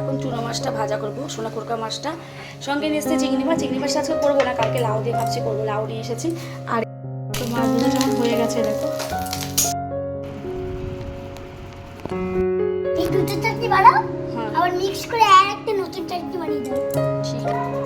এখন চুনো মাছটা ভাজা করব সোনা কুরকা মাছটা। সঙ্গে নিয়ে এসেছি চিংড়ি মাছ চিংড়ি মাছটা আজকে করব না কালকে লাউ দিয়ে ভাবছি করব লাউ নিয়ে এসেছি। আর মাছগুলো যখন হয়ে গেছে দেখো। চাটনি বানাও হ্যাঁ। আবার মিক্স করে আর একটা নতুন চাটনি বানিয়ে দাও। ঠিক না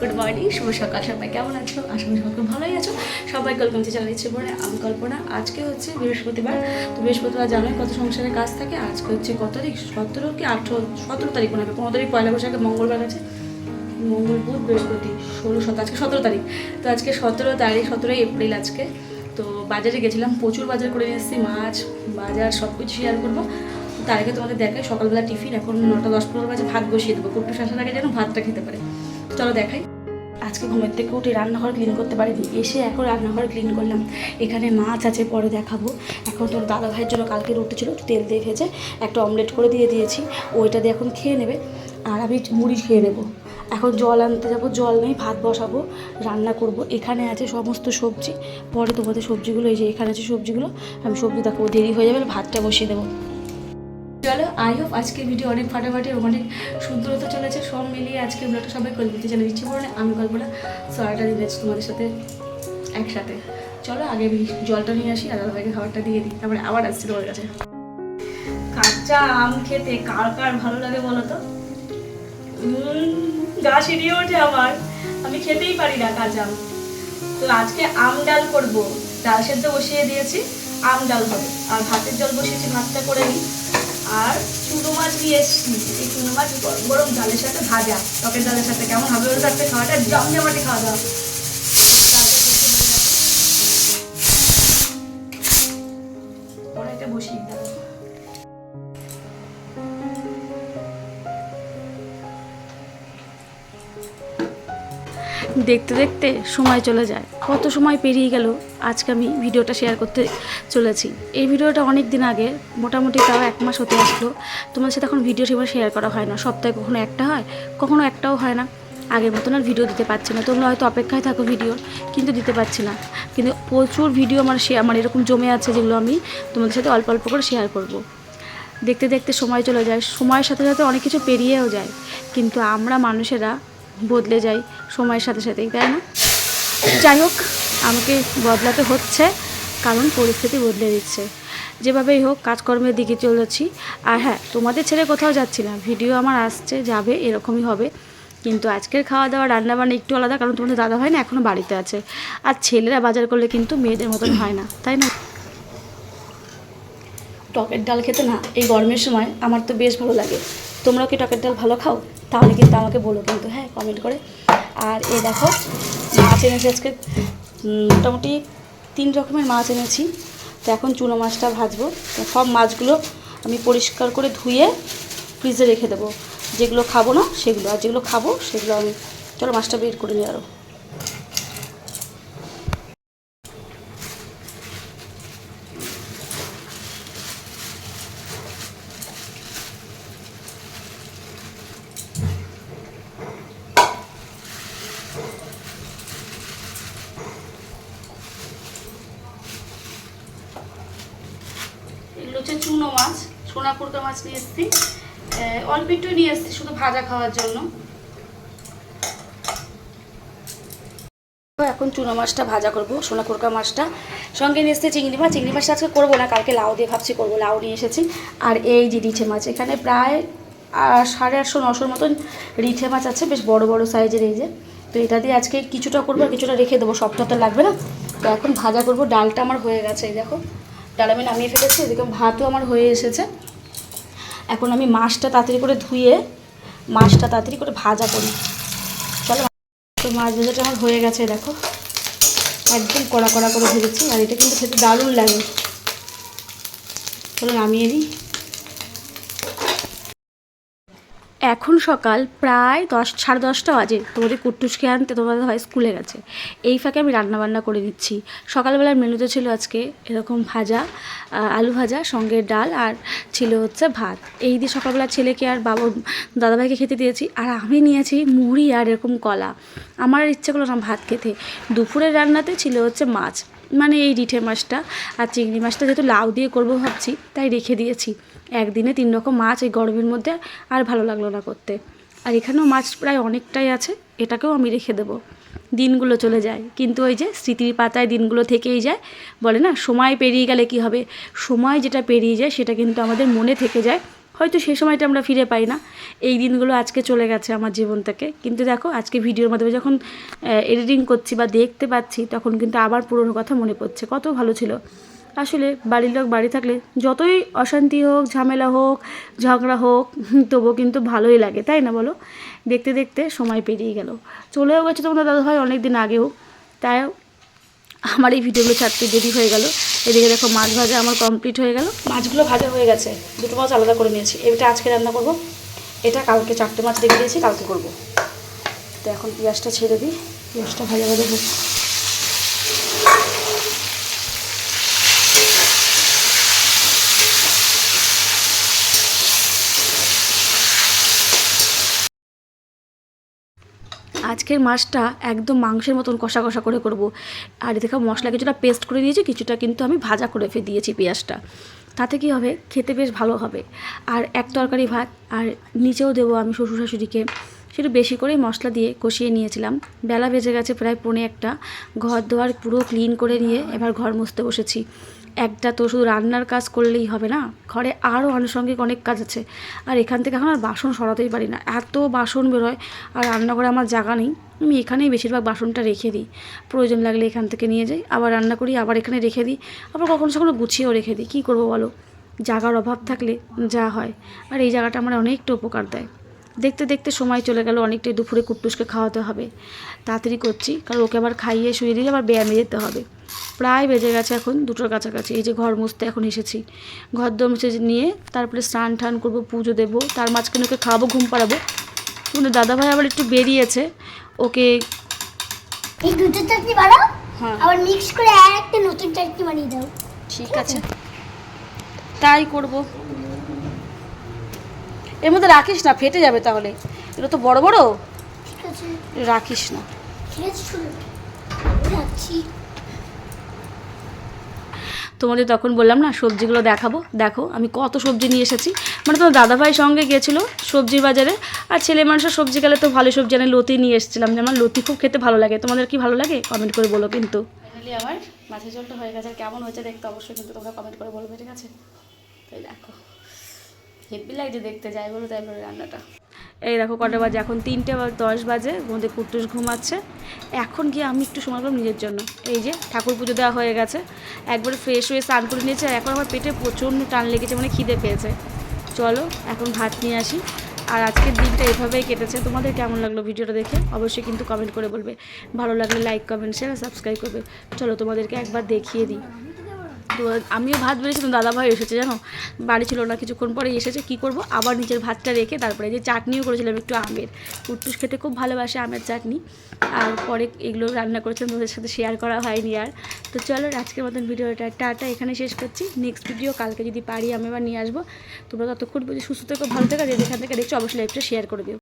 গুড মর্নিং, শুভ সকাল। সবাই কেমন আছো? আশা করি সবাই ভালোই আছো। সবাই কল্পনা চালিয়ে ইচ্ছে পড়ে আমি কল্পনা। আজকে হচ্ছে বৃহস্পতিবার। তো বৃহস্পতিবার জানোই কত সংসারে কাজ থাকে। আজকে হচ্ছে কত তারিখ? সতেরো কি আঠেরো? সতেরো তারিখ মনে হবে পনেরো তারিখ পয়লা বৈশাখে, মঙ্গলবার আছে। মঙ্গল বুধ, বৃহস্পতি, ষোলো, সতেরো, আজকে সতেরো তারিখ। তো আজকে সতেরো তারিখ, সতেরোই এপ্রিল আজকে। তো বাজারে গেছিলাম, প্রচুর বাজার করে নিয়ে এসেছি, মাছ, বাজার, সব কিছু শেয়ার করব। তার আগে তোমাদের দেখাই, সকালবেলা টিফিন, এখন নটা দশ পনেরো বাজে, ভাত বসিয়ে দেবো। কুট্টু শাসার আগে যেন ভাতটা খেতে পারে। চলো দেখাই। আজকে ঘুমের থেকে উঠে রান্নাঘর ক্লিন করতে পারিনি, এসে এখন রান্নাঘর ক্লিন করলাম। এখানে মাছ আছে, পরে দেখাবো। এখন তোর দাদা ভাইয়ের জন্য কালকে রুটি ছিল তেল দিয়ে ভেজে একটা অমলেট করে দিয়ে দিয়েছি, ওইটা দিয়ে এখন খেয়ে নেবে। আর আমি মুড়ি খেয়ে নেব। এখন জল আনতে যাব, জল নেই, ভাত বসাবো, রান্না করব। এখানে আছে সমস্ত সবজি, পরে তোমাদের সবজিগুলো, এই যে এখানে আছে সবজিগুলো, আমি সবজি দেখাবো, দেরি হয়ে যাবে, ভাতটা বসিয়ে দেবো। চলো আই হোপ আজকের ভিডিও অনেক ফাটাফাটি অনেক সুন্দর হতে চলেছে। সব মিলিয়ে আজকে ব্লগটা সবাই করে দিতে চলে, ইচ্ছে করে আমি কল্পনা সয়াটা যাচ্ছি তোমাদের সাথে একসাথে। চলো, আগে আমি জলটা নিয়ে আসি আর দাদাভাইকে খাবারটা দিয়ে দিই। তারপরে আবার আসছি তোমার কাছে। কাঁচা আম খেতে কার কার ভালো লাগে বলো তো? গা সিঁড়িয়ে ওঠে আমার। আমি খেতেই পারি না কাঁচা আম। তো আজকে আম ডাল করব। ডাল সেদ্ধ বসিয়ে দিয়েছি, আম ডাল হবে। আর ভাতের জল বসিয়েছি, ভাতটা করে নিই। আর চুনো মাছ নিয়ে এসছি এই চুনো মাছ গরম গরম ডালের সাথে ভাজা। টকের ডালের সাথে কেমন হবে ওর সাথে খাওয়াটা জমজমাটি খাওয়া দাওয়া। বসিয়ে দেখতে দেখতে সময় চলে যায়। কত সময় পেরিয়ে গেল আজকে আমি ভিডিওটা শেয়ার করতে চলেছি। এই ভিডিওটা অনেক দিন আগে, মোটামুটি তাও এক মাস হতে আসলো। তোমার সাথে এখন ভিডিও সেভাবে শেয়ার করা হয় না। সপ্তাহে কখনো একটা হয়, কখনো একটাও হয় না। আগের মতন আর ভিডিও দিতে পারছি না। তোমরা হয়তো অপেক্ষায় থাকো ভিডিও কিন্তু দিতে পারছি না। কিন্তু প্রচুর ভিডিও আমার শেয়ার আমার এরকম জমে আছে যেগুলো আমি তোমাদের সাথে অল্প অল্প করে শেয়ার করব। দেখতে দেখতে সময় চলে যায়। সময়ের সাথে সাথে অনেক কিছু পেরিয়েও যায়। কিন্তু আমরা মানুষেরা বদলে যাই সময়ের সাথে সাথেই, তাই না? যাই হোক, আমাকে বদলাতে হচ্ছে, কারণ পরিস্থিতি বদলে দিচ্ছে। যেভাবেই হোক, কাজকর্মের দিকে চলেছি। আর হ্যাঁ তোমাদের ছেড়ে কোথাও যাচ্ছি না। ভিডিও আমার আসছে, যাবে, এরকমই হবে। কিন্তু আজকের খাওয়া দাওয়া রান্না বান্না একটু আলাদা, কারণ তোমাদের দাদা হয় না এখনও বাড়িতে আছে। আর ছেলেরা বাজার করলে কিন্তু মেয়েদের মতন হয় না, তাই না? টকের ডাল খেতে না, এই গরমের সময় আমার তো বেশ ভালো লাগে। তোমরাও কি টকের ডাল ভালো খাও? তাহলে কিন্তু আমাকে বলো কিন্তু হ্যাঁ কমেন্ট করে। আর এ দেখো, মাছ এনেছি আজকে মোটামুটি তিন রকমের মাছ এনেছি। তো এখন চুনো মাছটা ভাজবো। সব মাছগুলো আমি পরিষ্কার করে ধুয়ে ফ্রিজে রেখে দেবো। যেগুলো খাব না, সেগুলো, আর যেগুলো খাব, সেগুলো আমি, চলো মাছটা বের করে নিই আরও এগুলো হচ্ছে চুনো মাছ, সোনা কুর্কা মাছ নিয়ে এসেছি। অল্প একটু নিয়ে এসেছি শুধু ভাজা খাওয়ার জন্য। এখন চুনো মাছটা ভাজা করব, সোনা কুরকা মাছটা। সঙ্গে নিয়ে এসেছি চিংড়ি মাছ। চিংড়ি মাছটা আজকে করব না, কালকে লাউ দিয়ে ভাবছি করব, লাউ নিয়ে এসেছি। আর এই যে রিঠে মাছ, এখানে প্রায় সাড়ে আটশো, নশোর মতন রিঠে মাছ আছে, বেশ বড় বড় সাইজের এই যে। তো এটা দিয়ে আজকে কিছুটা করব আর কিছুটা রেখে দেবো, সবটা তো লাগবে না। তো এখন ভাজা করব, ডালটা আমার হয়ে গেছে, এই দেখো। ডাল আমি নামিয়ে ফেলেছি, এদিকে ভাতও আমার হয়ে এসেছে। এখন আমি মাছটা তাড়াতাড়ি করে ধুয়ে, মাছটা তাড়াতাড়ি করে ভাজা করি। চলো তো মাছ ভাজাটা আমার হয়ে গেছে, দেখো। একদম কড়া কড়া করে ভেজেছি, আর এটা কিন্তু খেতে দারুণ লাগে। চলো, নামিয়ে দিই। এখন সকাল প্রায় দশ, সাড়ে দশটা বাজে। তোমাদের কুট্টুসকে আনতে তোমাদের ভাই স্কুলে গেছে। এই ফাঁকে আমি রান্না বান্না করে দিচ্ছি। সকালবেলার মেনুতে ছিল আজকে এরকম ভাজা আলু ভাজা, সঙ্গে ডাল আর ছিল হচ্ছে ভাত। এই দিয়ে সকালবেলা ছেলেকে আর বাবা, দাদাভাইকে খেতে দিয়েছি, আর আমি নিয়েছি মুড়ি আর এরকম কলা। আমার ইচ্ছে করল না ভাত খেতে। দুপুরের রান্নাতে ছিল হচ্ছে মাছ। মানে এই রিঠে মাছটা আর চিংড়ি মাছটা যেহেতু লাউ দিয়ে করব ভাবছি, তাই রেখে দিয়েছি। একদিনে তিন রকম মাছ এই গরমের মধ্যে আর ভালো লাগল না করতে। আর এখানেও মাছ প্রায় অনেকটাই আছে, এটাকেও আমি রেখে দেবো। দিনগুলো চলে যায়, কিন্তু ওই যে স্মৃতির পাতায় দিনগুলো থেকেই যায়, বলে না, সময় পেরিয়ে গেলে কি হবে? সময় যেটা পেরিয়ে যায় সেটা কিন্তু আমাদের মনে থেকে যায়, হয়তো সেই সময়টা আমরা ফিরে পাই না। এই দিনগুলো আজকে চলে গেছে আমার জীবন থেকে। কিন্তু দেখো, আজকে ভিডিওর মাধ্যমে যখন এডিটিং করছি বা দেখতে পাচ্ছি, তখন কিন্তু আবার পুরনো কথা মনে পড়ছে। কত ভালো ছিল। আসলে বাড়ির লোক বাড়ি থাকলে যতই অশান্তি হোক, ঝামেলা হোক, ঝগড়া হোক, তবুও কিন্তু ভালোই লাগে, তাই না বলো? দেখতে দেখতে সময় পেরিয়ে গেল। চলেও গেছে তোমাদের দাদা ভাই অনেক দিন আগেও। তাই আমার এই ভিডিওগুলো ছাড়তে দেরি হয়ে গেল। এদিকে দেখো মাছ ভাজা আমার কমপ্লিট হয়ে গেল। মাছগুলো ভাজা হয়ে গেছে। দুটো মাছ আলাদা করে নিয়েছি। এটা আজকে রান্না করব। এটা কালকে চারটে মাছ রেখে দিয়েছি, কালকে করব। তো এখন পেঁয়াজটা ছেড়ে দিই। পেঁয়াজটা ভাজা ভাজা আজকের মাছটা একদম মাংসের মতন কষা কষা করে করব। আর দেখো মশলা কিছুটা পেস্ট করে দিয়েছি কিছুটা কিন্তু আমি ভাজা করে ফে দিয়েছি পেঁয়াজটা। তাতে কি হবে? খেতে বেশ ভালো হবে। আর এক তরকারি ভাত, আর নিচেও দেবো আমি শ্বশুর শাশুড়িকে সেটা বেশি করে মশলা দিয়ে কষিয়ে নিয়েছিলাম। বেলা বেজে গেছে প্রায় পৌনে একটা। ঘর দোয়ার পুরো ক্লিন করে নিয়ে এবার ঘর মুছতে বসেছি। একটা তো শুধু রান্নার কাজ করলেই হবে না, ঘরে আরও আনুষঙ্গিক অনেক কাজ আছে। আর এখান থেকে এখন আর বাসন সরাতেই পারি না। এত বাসন বেরোয় আর রান্নাঘরে আমার জায়গা নেই। আমি এখানেই বেশিরভাগ বাসনটা রেখে দিই। প্রয়োজন লাগলে এখান থেকে নিয়ে যাই, আবার রান্না করি, আবার এখানে রেখে দিই, আবার কখনো কখনো গুছিয়েও রেখে দিই। কী করব বলো? জায়গার অভাব থাকলে যা হয়। আর এই জায়গাটা আমার অনেকটা উপকার দেয়। দেখতে দেখতে সময় চলে গেল অনেকটাই দুপুরে কুট্টুসকে খাওয়াতে হবে। তাড়াতাড়ি করছি কারণ ওকে আবার খাইয়ে শুয়ে দিলে আবার ব্যায়ামে যেতে হবে। প্রায় বেজে গেছে এখন দুটোর কাছাকাছি এই যে ঘর মুছতে এখন এসেছি। ঘর দর মুছে নিয়ে তারপরে স্নান টান করব পুজো দেবো তার মাঝখানে ওকে খাওয়াবো ঘুম পাড়াবো। কিন্তু দাদাভাই আবার একটু বেরিয়েছে ওকে এই দুটো চাটনি বানাও হ্যাঁ। আবার মিক্স করে আর একটা নতুন চাটনি বানিয়ে দাও। ঠিক আছে। তাই করব। এর মধ্যে রাখিস না ফেটে যাবে তাহলে। এটা তো বড় বড়। রাখিস না। ঠিক আছে তোমাদের তখন বললাম না সবজিগুলো দেখাবো। দেখো আমি কত সবজি নিয়ে এসেছি। মানে তোমার দাদাভাই সঙ্গে গিয়েছিল সবজির বাজারে। আর ছেলে মানুষের সবজি গেলে তো ভালো সবজি আমি লতি নিয়ে এসেছিলাম। যে আমার লতি খুব খেতে ভালো লাগে। তোমাদের কি ভালো লাগে? কমেন্ট করে বলো কিন্তু। ফাইনালি আমার মাছের ঝোলটা হয়ে গেছে। আর কেমন হয়েছে দেখতে অবশ্যই কিন্তু তোমরা কমেন্ট করে বলবে ঠিক আছে? তাই দেখো। হেভি লাগছে দেখতে যাই, বলো তাই বলে রান্নাটা। এই দেখো কটা বাজে, এখন তিনটে বা দশ বাজে, মধ্যে কুট্টুস ঘুমাচ্ছে। এখন গিয়ে আমি একটু সময় নিজের জন্য। এই যে ঠাকুর পুজো দেওয়া হয়ে গেছে, একবারে ফ্রেশ হয়ে স্নান করে নিয়েছে, আর এখন আমার পেটে প্রচণ্ড টান লেগেছে মানে খিদে পেয়েছে। চলো, এখন ভাত নিয়ে আসি। আর আজকের দিনটা এভাবেই কেটেছে। তোমাদের কেমন লাগল ভিডিওটা দেখে? অবশ্যই কিন্তু কমেন্ট করে বলবে। ভালো লাগলে লাইক কমেন্ট শেয়ার সাবস্ক্রাইব করবে। চলো তোমাদেরকে একবার দেখিয়ে দিই। আমিও ভাত বেড়েছিলাম দাদা ভাই এসেছে, জানো? বাড়ি ছিল না, কিছুক্ষণ পরে এসেছে, কি করব? আবার নিজের ভাতটা রেখে তারপরে যে চাটনিও করেছিলাম, একটু আমের। কুট্টুস খেতে খুব ভালোবাসে আমের চাটনি। আর পরে এগুলো রান্না করেছিলাম তোদের সাথে শেয়ার করা হয়নি আর। তো চলো, আজকের মতন ভিডিওটা টাটা, এখানে শেষ করছি। নেক্সট ভিডিও কালকে যদি পারি, আমি আবার নিয়ে আসব। তোমরা ততক্ষণ বুঝি সুস্থ থেকে, ভালো থেকো যে যেখান থেকে দেখছ, অবশ্যই লাইভটা শেয়ার করে দিও।